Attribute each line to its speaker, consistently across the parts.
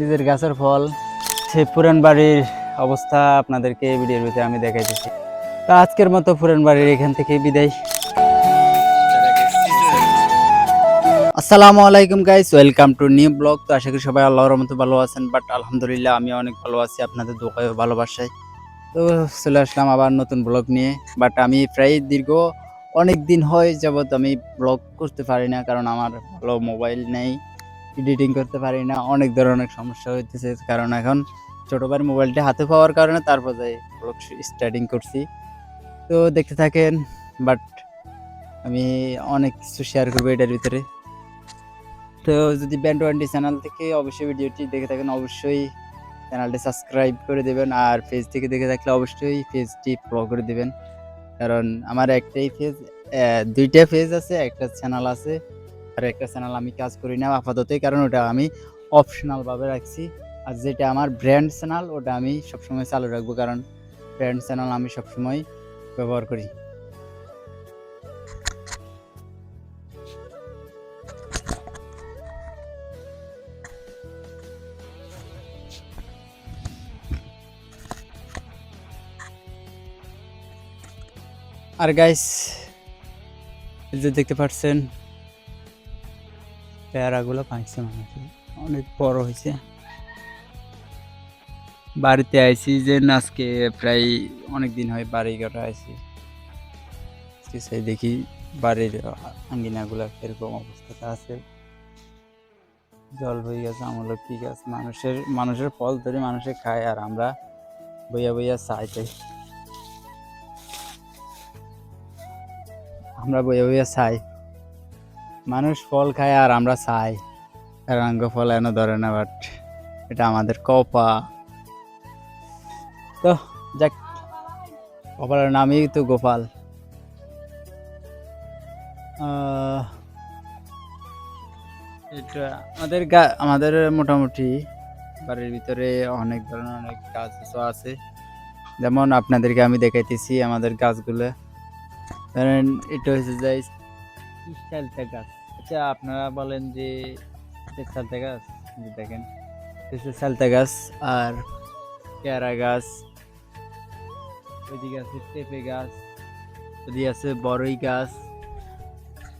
Speaker 1: নিজের গাছের ফল সেই পুরান বাড়ির অবস্থা আপনাদেরকে এই ভিডিওর ভিতরে আমি দেখাইতেছি। তো আজকের মতো পুরান বাড়ির এখান থেকে বিদায়। আসসালামু আলাইকুম guys welcome to new blog তো আশা করি সবাই আল্লাহর মতো ভালো আছেন বাট আলহামদুলিল্লাহ আমি অনেক ভালো আছি আপনাদের দোকায় ভালোবাসায়। তো চলে আসলাম আবার নতুন ব্লগ নিয়ে বাট আমি প্রায় দীর্ঘ অনেক দিন হয় যাবত আমি ব্লগ করতে পারি না, কারণ আমার ভালো মোবাইল নেই। এডিটিং করতে পারি না, অনেক ধরনের সমস্যা হইতেছে। কারণ এখন ছোটো ভাইয়ের মোবাইলটা হাতে পাওয়ার কারণে তারপর যাই ব্লগ স্টার্টিং করছি। তো দেখতে থাকেন বাট আমি অনেক কিছু শেয়ার করব এটার ভিতরে। তো যদি ব্যান্ড ওয়ান্ডি চ্যানেল থেকে অবশ্যই ভিডিওটি দেখে থাকেন, অবশ্যই চ্যানেলটি সাবস্ক্রাইব করে দেবেন। আর পেজ থেকে দেখে থাকলে অবশ্যই পেজটি ফলো করে দেবেন। কারণ আমার একটাই পেজ দুইটা পেজ আছে, একটা চ্যানেল আছে। আর একটা চ্যানেল আমি কাজ করি না আপাতত কারণ ওটা আমি অপশনালভাবে রাখছি। আর যেটা আমার ব্র্যান্ড চ্যানেল ওটা আমি সবসময় চালু রাখব, কারণ ব্র্যান্ড চ্যানেল আমি সবসময় ব্যবহার করি। আর গাইস যে দেখতে পাচ্ছেন পেয়ারাগুলো পাইছে মানুষ অনেক বড় হয়েছে। বাড়িতে আইছি যে আজকে প্রায় অনেক দিন হয় বাড়ি ঘরে আইছি। সেই দেখি বাড়ির আঙ্গিনাগুলো কীরকম অবস্থাটা আছে। জল হয়ে গেছে আমলকি গাছ মানুষের মানুষের ফল ধরে মানুষে খায় আর আমরা বইয়া বইয়া চাই চাই আমরা বইয়া বইয়া চাই। মানুষ ফল খায় আর আমরা চাই। রাঙ্গ ফল এনে ধরে না বাট এটা আমাদের কপা। তো, যাক কপালের নামই তো গোপাল। এটা আমাদের গা- আমাদের মোটামুটি বাড়ির ভিতরে অনেক ধরনের অনেক গাছ আছে। যেমন আপনাদেরকে আমি দেখাইতেছি আমাদের গাছগুলো। ধরেন, এটা হচ্ছে যে সালটা গাছ। আচ্ছা আপনারা বলেন যে এটা গাছ দেখেন সালটা গাছ আর পেয়ারা গাছ, ওইদিকে আছে পেঁপে গাছ, ওইদিকে আছে বড়ই গাছ,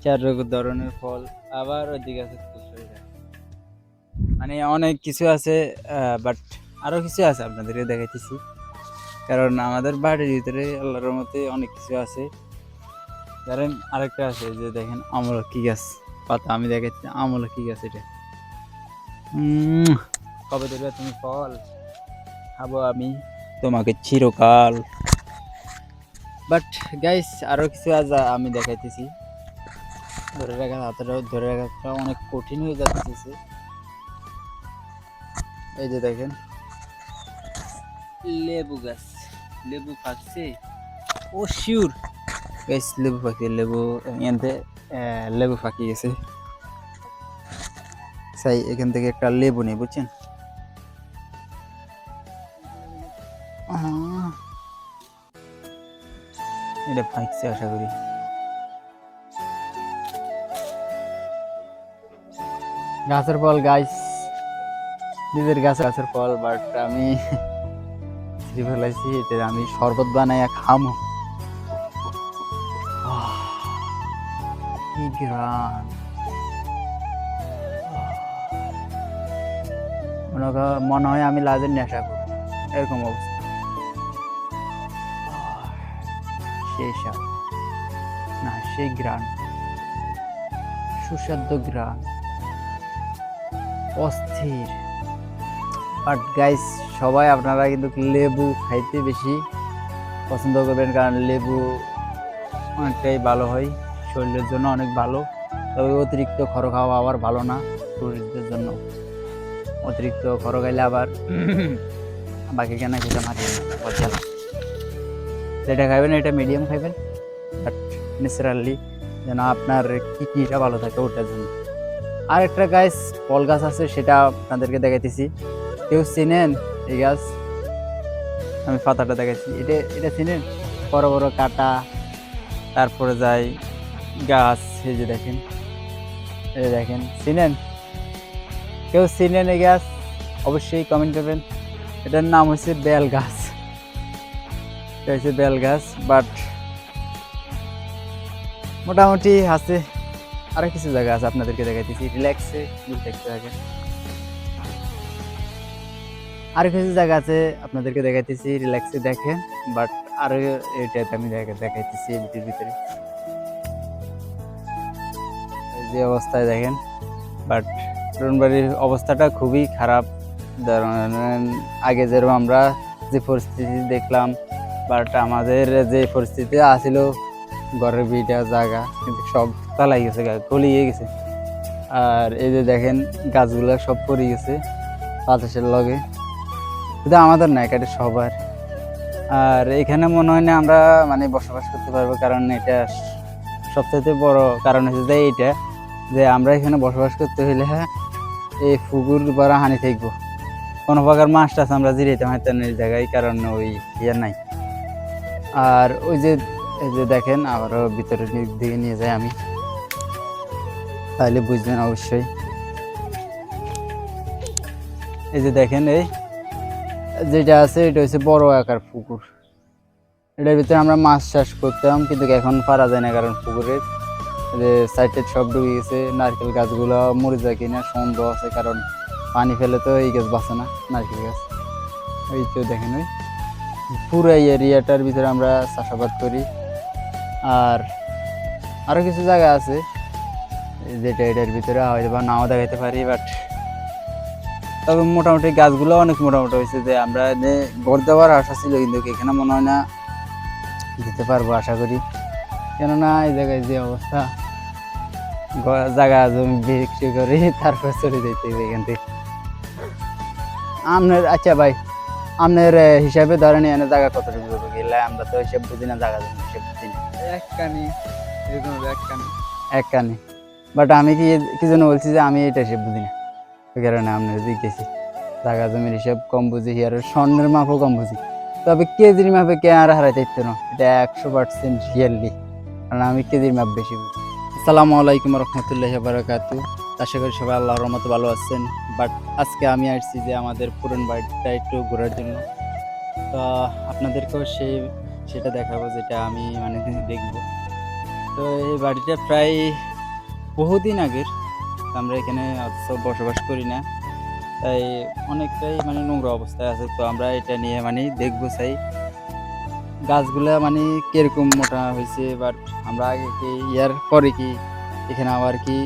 Speaker 1: চার রকম ধরনের ফল, আবার ওইদিকে আছে কুশরি গাছ। মানে অনেক কিছু আছে বাট আরও কিছু আছে আপনাদেরকে দেখাইতেছি। কারণ আমাদের বাড়ির ভিতরে আল্লাহর মতে অনেক কিছু আছে। ধরেন আরেকটা আছে যে দেখেন আমলকি গাছ? পাতা, আমি দেখাচ্ছি আমলকি গাছ এটা? কবে দেবে তুমি ফল? খাব আমি, তোমাকে চিরকাল। বাট গাইস আরও কিছু আজ আমি দেখাইতেছি। ধরে রাখা হাতটা ধরে রাখাটা অনেক কঠিন হয়ে যাচ্ছে এই যে দেখেন। লেবু গাছ। লেবু পাকছে ও শিওর গাইস লেবু পাখি লেবু এখানতে লেবু পাখি গেছে তাই এখান থেকে একটা লেবু নেই বুঝছেন এটা ফাঁকছে আশা করি গাছের ফল গাছ নিজের গাছ গাছের ফল বাট আমি ফেলাইছি আমি শরবত বানাইয়া খামো কি মনে মনে হয় আমি লাজের নেশা করি এরকম অবস্থা না সেই গ্রান সুস্বাদ্য গ্রান অস্থির বাট গাইস সবাই আপনারা কিন্তু লেবু খাইতে বেশি পছন্দ করবেন? কারণ লেবু অনেকটাই ভালো হয়। শরীরের জন্য অনেক ভালো। তবে অতিরিক্ত খর খাওয়া আবার ভালো না শরীরের জন্য। অতিরিক্ত খর খাইলে আবার বাকি কেনা খেতে মারি বুঝছেন যেটা খাইবেন, এটা মিডিয়াম খাইবেন। বাট ন্যাচারালি যেন আপনার কিডনিটা ভালো থাকে ওটার জন্য। আর একটা গাছ ফল গাছ আছে, সেটা আপনাদেরকে দেখাইতেছি। কেউ চিনেন এই গাছ? আমি পাতাটা দেখাচ্ছি এটা এটা চিনেন? বড় বড় কাটা, তারপরে যাই গাছ, এই যে দেখেন। এই দেখেন চিনেন কেউ চিনেন এই গাছ, অবশ্যই কমেন্ট করবেন। এটার নাম হচ্ছে বেল গাছ। এটা হচ্ছে বেল গাছ বাট মোটামুটি আছে। আরও কিছু জায়গা আছে আপনাদেরকে দেখাইতেছি। রিল্যাক্সে দেখতে থাকেন। আরও কিছু জায়গা আছে আপনাদেরকে দেখাইতেছি। রিল্যাক্সে দেখেন বাট আরও এটাতে আমি দেখা- দেখাইতেছি এমটির ভিতরে। যে অবস্থায় দেখেন। বাট বাড়ির অবস্থাটা খুবই খারাপ। ধরেন, আগে যেরকম আমরা যে পরিস্থিতি দেখলাম বাট আমাদের যে পরিস্থিতি আসিল ঘরের বিটা জায়গা, কিন্তু সব তালাই গেছে গলিয়ে গেছে। আর এই যে দেখেন, গাছগুলো সব পড়ে গেছে বাতাসের লগে। শুধু আমাদের না এটা সবার। আর এখানে মনে হয় না আমরা মানে বসবাস করতে পারব, কারণ এটা সবচাইতে বড় কারণ হচ্ছে যে এইটা। যে আমরা এখানে বসবাস করতে হইলে হ্যাঁ এই পুকুর পাড়া হানি থাকব। কোনো প্রকার মাছ টাছ আমরা জিরাইতে হয়তো এই জায়গায় কারণ ওই ইয়ে নাই। আর ওই যে, এই যে দেখেন, আবারও ভিতরের দিকে নিয়ে যাই আমি। তাহলে বুঝবেন অবশ্যই। এই যে দেখেন, এই যেটা আছে, এটা হচ্ছে বড় আকার পুকুর এটার ভিতরে আমরা মাছ চাষ করতাম, কিন্তু এখন পারা যায় না, কারণ পুকুরের যে সাইডে সব ডুবে গেছে, নারকেল গাছগুলো মরে যায় কিনা সন্দেহ আছে, কারণ পানি ফেলে তো এই গাছ বাঁচে না, নারকেল গাছ। এই তো দেখেন ওই পুরো এই এরিয়াটার ভিতরে আমরা চাষাবাদ করি। আর আরও কিছু জায়গা আছে যেটা এটার ভিতরে হয়তো বা নাও দেখাইতে পারি বাট তবে মোটামুটি গাছগুলো অনেক মোটামুটি হয়েছে যে আমরা ঘর দেওয়ার আশা ছিল, কিন্তু এখানে মনে হয় না দিতে পারব আশা করি। কেননা এই জায়গায় যে অবস্থা জায়গা জমি বিক্রি করে তারপর চলে যেতে হবে এখান থেকে। আপনার আচ্ছা ভাই আপনার হিসাবে ধরেন এনে জায়গা কতটুকু হবে গেলে? আমরা তো হিসাব বুঝি না জায়গা জমি হিসাব বুঝি না।
Speaker 2: এক কানি এক কানি
Speaker 1: এক কানে বাট আমি কি কি জন্য বলছি যে আমি এটা হিসেব বুঝি না? ওই কারণে আপনার জিজ্ঞেসি জায়গা জমির হিসাব কম বুঝি আর স্বর্ণের মাপও কম বুঝি। তবে কেজির মাপে কে আর হারাইতে না? এটা একশো পার্সেন্ট রিয়েলি কারণ আমি কেজির মাপ বেশি বুঝি। আসসালামু আলাইকুম রহমতুল্লাহ বারাকাতু। আশা করি সবাই আল্লাহর রহমতে ভালো আছেন। বাট আজকে আমি আসছি যে আমাদের পুরন বাড়িটা একটু ঘোরার জন্য। তো আপনাদেরকেও সেই, সেটা দেখাবো যেটা আমি মানে দেখব। তো এই বাড়িটা প্রায় বহুদিন আগের। আমরা এখানে অথচ বসবাস করি না। তাই অনেকটাই মানে নোংরা অবস্থায় আছে। তো আমরা এটা নিয়ে মানে দেখব চাই। গাছগুলা মানে কীরকম মোটা হয়েছে বাট আমরা আগে কি ইয়ার পরে কি এখানে আবার কি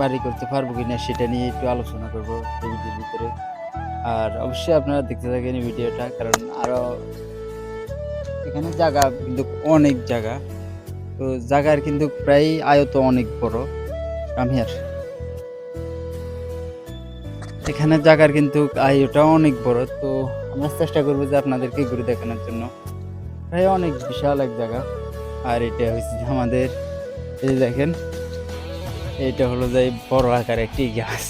Speaker 1: বাড়ি করতে পারব কি না সেটা নিয়ে একটু আলোচনা করব এই ভিডিওর ভিতরে। আর অবশ্যই আপনারা দেখতে থাকেন এই ভিডিওটা, কারণ আরও এখানে জায়গা কিন্তু অনেক জায়গা। তো জায়গার কিন্তু প্রায় আয়ত অনেক বড় কামিয়ার এখানে জায়গার কিন্তু আয়টা অনেক বড়, তো আমরা চেষ্টা করব যে আপনাদেরকে ঘুরে দেখানোর জন্য। প্রায় অনেক বিশাল এক জায়গা। আর এটা হচ্ছে আমাদের, এই দেখেন, এটা হলো যে বড় আকার একটি গাছ।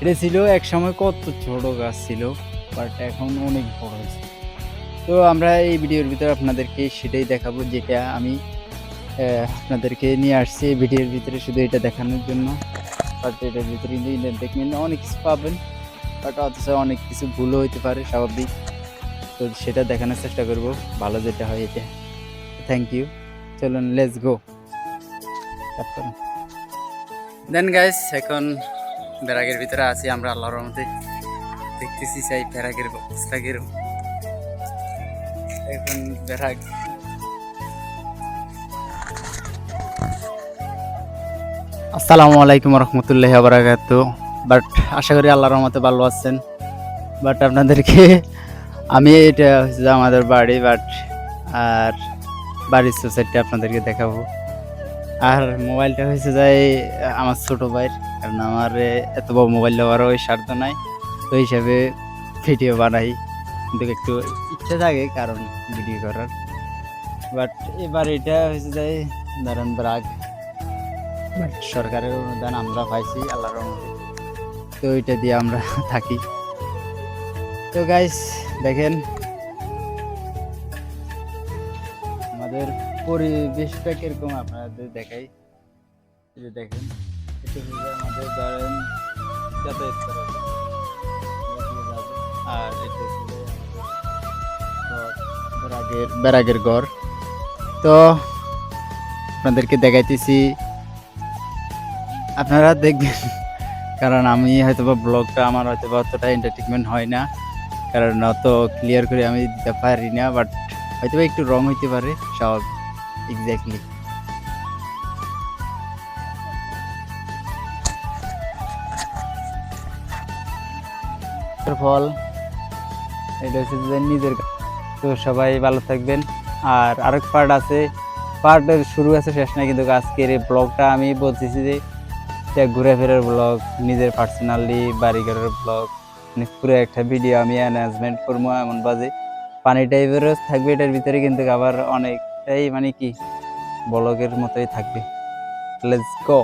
Speaker 1: এটা ছিল এক সময় কত ছোট গাছ ছিল বাট এখন অনেক বড় হয়েছে। তো আমরা এই ভিডিওর ভিতরে আপনাদেরকে সেটাই দেখাবো, যেটা আমি আপনাদেরকে নিয়ে আসছি এই ভিডিওর ভিতরে শুধু এটা দেখানোর জন্য। বাট এটার ভিতরে দেখবেন অনেক কিছু পাবেন বাট অথচ অনেক কিছু ভুলও হইতে পারে, স্বাভাবিক। তো সেটা দেখানোর চেষ্টা করব। ভালো যেটা হয় এটা। থ্যাংক ইউ চলুন লেটস গো দেন গাইস এখন ব্যারাগের ভিতরে আছি আমরা আল্লাহর রহমতে। দেখতেছি সেই ব্যারাগের অবস্থা কীরকম এখন ব্যারাগ আসসালামু আলাইকুম রহমতুল্লাহ বারাকাত বাট আশা করি আল্লাহর রহমতে ভালো আছেন। বাট আপনাদেরকে আমি এটা হচ্ছে যে আমাদের বাড়ি বাট আর বাড়ির সোসাইটি আপনাদেরকে দেখাবো। আর মোবাইলটা হয়েছে যাই আমার ছোট ভাইয়ের কারণ আমার এত বড় মোবাইল দেওয়ারও ওই স্বার্থ নাই। তো হিসাবে ভিডিও বানাই। কিন্তু একটু ইচ্ছে থাকে কারণ ভিডিও করার। বাট এবার এটা হয়েছে যাই ধরেন ব্রাগ। বাট সরকারের অনুদান আমরা পাইছি আল্লাহর তো ওইটা দিয়ে আমরা থাকি। তো গাইস দেখেন। আমাদের পরিবেশটা কীরকম আপনাদের দেখাই। যে দেখেন এটা আমাদের ধরেন যাতায়াত করা। আর এটা বেড়াগের বেড়াগের ঘর। তো আপনাদেরকে দেখাইতেছি। আপনারা দেখবেন, কারণ আমি হয়তো বা ব্লগটা আমার হয়তো বা অতটা এন্টারটেনমেন্ট হয় না। কারণ অত ক্লিয়ার করে আমি দিতে পারি না বাট হয়তো একটু রং হইতে পারে, সব এক্স্যাক্টলি ফল, এটা হচ্ছে যে নিজের তো সবাই ভালো থাকবেন। আর আরেক পার্ট আছে পার্টের শুরু আছে, শেষ নাই, কিন্তু আজকের এই ব্লগটা আমি বলতেছি যে ঘুরে ফেরার ব্লগ নিজের পার্সোনালি বাড়িঘরের ব্লগ মানে পুরো একটা ভিডিও আমি অ্যানাউন্সমেন্ট করব, এমন বাজে পানি টাইপেরও থাকবে, এটার ভিতরে কিন্তু আবার অনেকটাই মানে কি ব্লগের মতোই থাকবে। Let's go